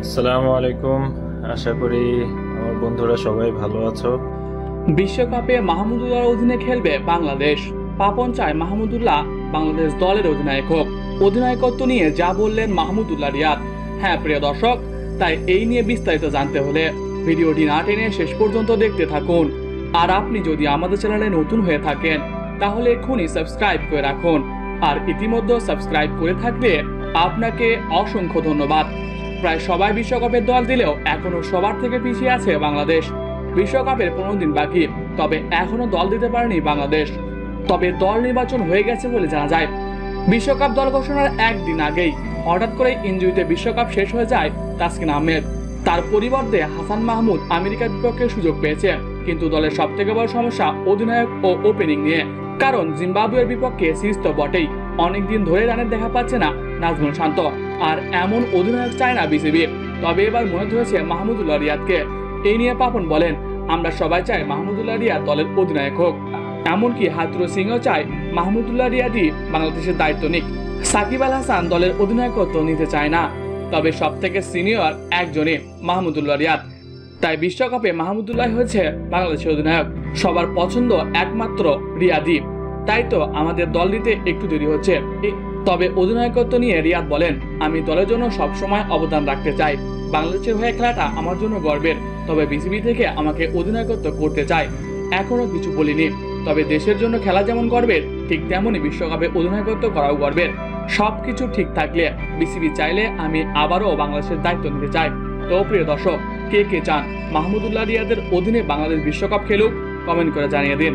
আসসালামু আলাইকুম। আশা করি আমার বন্ধুরা সবাই ভালো আছো। বিশ্বকাপে মাহমুদুল্লাহর অধীনে খেলবে বাংলাদেশ। পাপন চায় মাহমুদুল্লাহ, বাংলাদেশ দলের অধিনায়ক হোক অধিনায়কত্ব নিয়ে যা বললেন মাহমুদুল্লাহ রিয়াদ। হ্যাঁ প্রিয় দর্শক, তাই এই নিয়ে বিস্তারিত জানতে হলে ভিডিওটি না টেনে শেষ পর্যন্ত দেখতে থাকুন। আর আপনি যদি আমাদের চ্যানেলে নতুন হয়ে থাকেন, তাহলে এক্ষুনি সাবস্ক্রাইব করে রাখুন। আর ইতিমধ্যে সাবস্ক্রাইব করে থাকলে আপনাকে অসংখ্য ধন্যবাদ। প্রায় সবাই বিশ্বকাপের দল দিলেও এখনও সবার থেকে পিছিয়ে আছে বাংলাদেশ। বিশ্বকাপের পনেরো দিন বাকি, তবে এখনও দল দিতে পারেনি বাংলাদেশ। তবে দল নির্বাচন হয়ে গেছে বলে জানা যায়। বিশ্বকাপ দল ঘোষণার একদিন আগেই হঠাৎ করে ইঞ্জুরিতে বিশ্বকাপ শেষ হয়ে যায় তাসকিন আহমেদ। তার পরিবর্তে হাসান মাহমুদ আমেরিকার বিপক্ষে সুযোগ পেয়েছে, কিন্তু দলের সব থেকে বড় সমস্যা অধিনায়ক ও ওপেনিং নিয়ে। কারণ জিম্বাবুয়ের বিপক্ষে সিরিজ তো বটেই, অনেকদিন ধরে রানের দেখা পাচ্ছে না নাজমুল শান্ত। আর এমন অধিনায়ক চায় না বিসিবি। তবে এবার মনে ধরেছে মাহমুদুল্লাহ রিয়াদকে। এই নিয়ে পাপন বলেন, আমরা সবাই চাই মাহমুদুল্লাহ রিয়াদ দলের অধিনায়ক হোক। এমনকি হাতুরু সিংও চায় মাহমুদুল্লাহ রিয়াদি বাংলাদেশের দায়িত্ব নিক। সাকিব আল হাসান দলের অধিনায়কত্ব নিতে চায় না, তবে সব থেকে সিনিয়র একজনই মাহমুদুল্লাহ রিয়াদ। তাই বিশ্বকাপে মাহমুদুল্লাহ হয়েছে বাংলাদেশের অধিনায়ক। সবার পছন্দ একমাত্র রিয়াদি তাই তো আমাদের দল নিতে একটু দেরি হচ্ছে। তবে অধিনায়কত্ব নিয়ে রিয়াদ বলেন, আমি দলের জন্য সবসময় অবদান রাখতে চাই। বাংলাদেশের হয়ে খেলাটা আমার জন্য গর্বের। তবে বিসিবি থেকে আমাকে অধিনায়কত্ব করতে চাই এখনও কিছু বলিনি। তবে দেশের জন্য খেলা যেমন গর্বের, ঠিক তেমনই বিশ্বকাপে অধিনায়কত্ব করাও গর্বের। সব কিছু ঠিক থাকলে বিসিবি চাইলে আমি আবারও বাংলাদেশের দায়িত্ব নিতে চাই। তো প্রিয় দর্শক, কে কে চান? মাহমুদুল্লাহ রিয়াদের অধীনে বাংলাদেশ বিশ্বকাপ খেলুক, কমেন্ট করে জানিয়ে দিন।